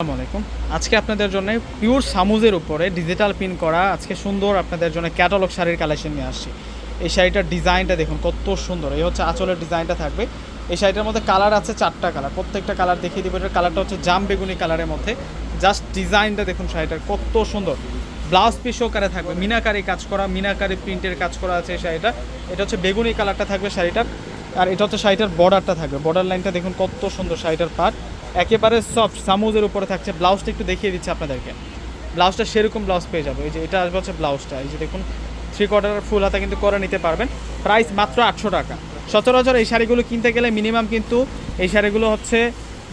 আসসালামু আলাইকুম। আজকে আপনাদের জন্য পিওর সামুজের উপরে ডিজিটাল পিন করা আজকে সুন্দর আপনাদের জন্য ক্যাটালগ শাড়ির কালেকশন নিয়ে আসছি। এই শাড়িটার ডিজাইনটা দেখুন, কত সুন্দর। এই হচ্ছে আঁচলের ডিজাইনটা থাকবে। এই শাড়িটার মধ্যে কালার আছে চারটা কালার প্রত্যেকটা কালার দেখিয়ে দিব। এটার কালারটা হচ্ছে জাম বেগুনি কালারের মধ্যে। জাস্ট ডিজাইনটা দেখুন শাড়িটার, কত সুন্দর। ব্লাউজ পিস সহকারে থাকবে। মিনাকারি কাজ করা, মিনাকারি প্রিন্টের কাজ করা আছে এই শাড়িটা এটা হচ্ছে বেগুনি কালারটা থাকবে শাড়িটার। আর এটা হচ্ছে শাড়িটার বর্ডারটা থাকবে। বর্ডার লাইনটা দেখুন কত সুন্দর শাড়িটার পাট একেবারে সফট সামুজের উপরে থাকছে। ব্লাউজটা একটু দেখিয়ে দিচ্ছি আপনাদেরকে। ব্লাউজটা সেরকম ব্লাউজ পেয়ে যাবে। এই যে এটা আসবে হচ্ছে ব্লাউজটা। এই যে দেখুন থ্রি কোয়ার্টার ফুল হাতা কিন্তু করে নিতে পারবেন। প্রাইস মাত্র আটশো টাকা। সচরাচর এই শাড়িগুলো কিনতে গেলে মিনিমাম কিন্তু এই শাড়িগুলো হচ্ছে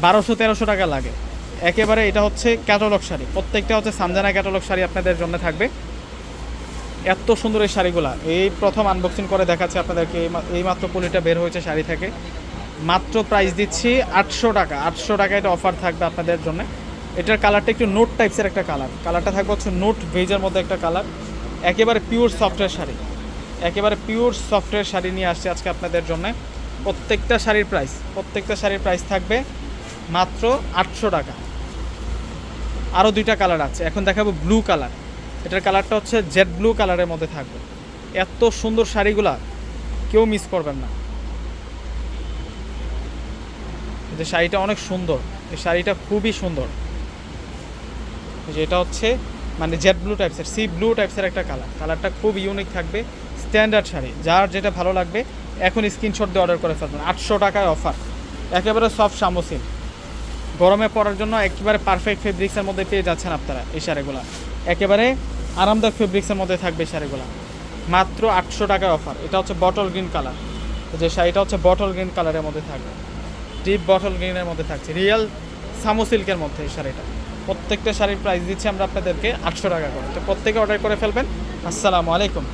বারোশো, তেরোশো টাকা লাগে। একেবারে এটা হচ্ছে ক্যাটালগ শাড়ি। প্রত্যেকটা হচ্ছে সামজানা ক্যাটালগ শাড়ি আপনাদের জন্য থাকবে। এত সুন্দর এই শাড়িগুলা। এই প্রথম আনবক্সিং করে দেখাচ্ছে আপনাদেরকে। এই মাত্র পলিটা বের হয়েছে শাড়ি থেকে। মাত্র প্রাইস দিচ্ছি আটশো টাকা। আটশো টাকা এটা অফার থাকবে আপনাদের জন্য। এটার কালারটা একটু নোট টাইপসের একটা কালার কালারটা থাকবে হচ্ছে নোট ভেজের মধ্যে একটা কালার একেবারে পিওর সফটওয়্যার শাড়ি। একেবারে পিওর সফটওয়্যার শাড়ি নিয়ে আসছে আজকে আপনাদের জন্য। প্রত্যেকটা শাড়ির প্রাইস প্রত্যেকটা শাড়ির প্রাইস থাকবে মাত্র আটশো টাকা। আরও দুইটা কালার আছে। এখন দেখাবো ব্লু কালার এটার কালারটা হচ্ছে জেড ব্লু কালারের মধ্যে থাকবে। এত সুন্দর শাড়িগুলা কেউ মিস করবেন না। যে শাড়িটা অনেক সুন্দর। এই শাড়িটা খুবই সুন্দর। এই যে এটা হচ্ছে মানে জেড ব্লু টাইপসের সি ব্লু টাইপসের একটা কালার কালারটা খুব ইউনিক থাকবে স্ট্যান্ডার্ড শাড়ি। যার যেটা ভালো লাগবে এখন স্ক্রিনশট দিয়ে অর্ডার করে ফেলবেন। আটশো টাকায় অফার একেবারে সফট সামোসিল গরমে পরার জন্য একেবারে পারফেক্ট ফেব্রিক্সের মধ্যে পেয়ে যাচ্ছেন আপনারা এই শাড়িগুলো। একেবারে আরামদায়ক ফেব্রিক্সের মধ্যে থাকবে এই শাড়িগুলো। মাত্র আটশো টাকায় অফার এটা হচ্ছে বটল গ্রিন কালার যে শাড়িটা হচ্ছে বটল গ্রিন কালারের মধ্যে থাকবে। ডিপ বটল গ্রিনের মধ্যে থাকছে। রিয়েল সামো সিল্কের মধ্যে এই শাড়িটা। প্রত্যেকটা শাড়ির প্রাইস দিচ্ছি আমরা আপনাদেরকে আটশো টাকা করে। তো প্রত্যেকে অর্ডার করে ফেলবেন। আসসালামু আলাইকুম।